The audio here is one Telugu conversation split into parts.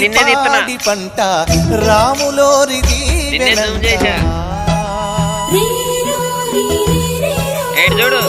నిన్నే తిప్పిన పంట రాములోరి చూడు.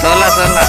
సోలా సోలా